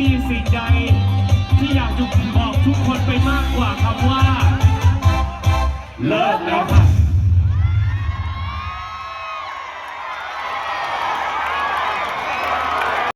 มีสิ่งใดที่อยากจะบอกทุกคนไปมากกว่าคำ